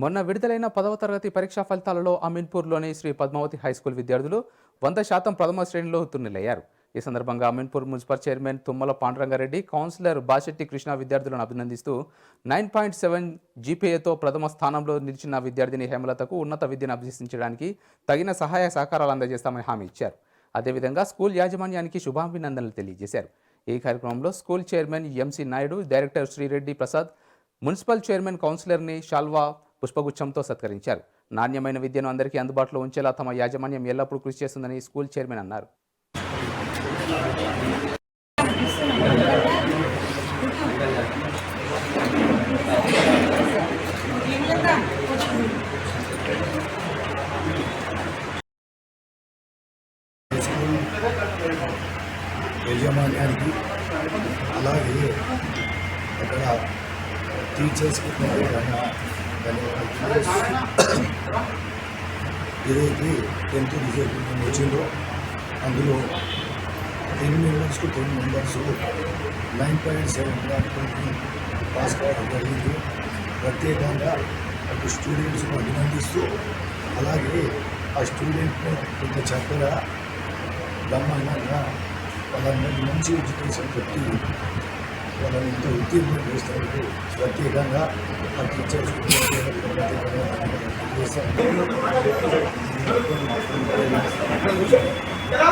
మొన్న విడుదలైన పదవ తరగతి పరీక్షా ఫలితాలలో అమీన్పూర్లోని శ్రీ పద్మావతి హైస్కూల్ విద్యార్థులు వంద శాతం ప్రథమ శ్రేణిలో ఉత్తీర్ణులయ్యారు. ఈ సందర్భంగా Aminpur municipal chairman Tummala Pandurangareddy councillor Basetti Krishna విద్యార్థులను అభినందిస్తూ నైన్ పాయింట్ సెవెన్ జీపీఏతో ప్రథమ స్థానంలో నిలిచిన విద్యార్థిని హేమలతకు ఉన్నత విద్యను అభ్యసించడానికి తగిన సహాయ సహకారాలు అందజేస్తామని హామీ ఇచ్చారు. అదేవిధంగా స్కూల్ యాజమాన్యానికి శుభాభినందనలు తెలియజేశారు. ఈ కార్యక్రమంలో school chairman MC Naidu director Srireddy Prasad municipal chairman కౌన్సిలర్ని షాల్వా పుష్పగుచ్చంతో సత్కరించారు. నాణ్యమైన విద్యను అందరికీ అందుబాటులో ఉంచేలా తమ యాజమాన్యం ఎల్లప్పుడూ కృషి చేస్తుందని స్కూల్ చైర్మన్ అన్నారు. యజమాన్యానికి అలాగే అక్కడ టీచర్స్కి ధన్యవాదాలు. ఏదైతే టెన్త్ రిజల్ట్ వచ్చిందో అందులో ten మెంబర్స్కు ten members nine point seven దాటుకొని పాస్ కావడం జరిగింది. ప్రత్యేకంగా అటు స్టూడెంట్స్ను అభినందిస్తూ అలాగే ఆ స్టూడెంట్ను కొంత చక్కగా బ్రహ్మాండంగా వాళ్ళందరికీ మంచి ఎడ్యుకేషన్ పెట్టి వాళ్ళని ఇంత ఉత్తీర్ణం చేసినందుకు ప్రత్యేకంగా ఆ టీచర్స్ やだ!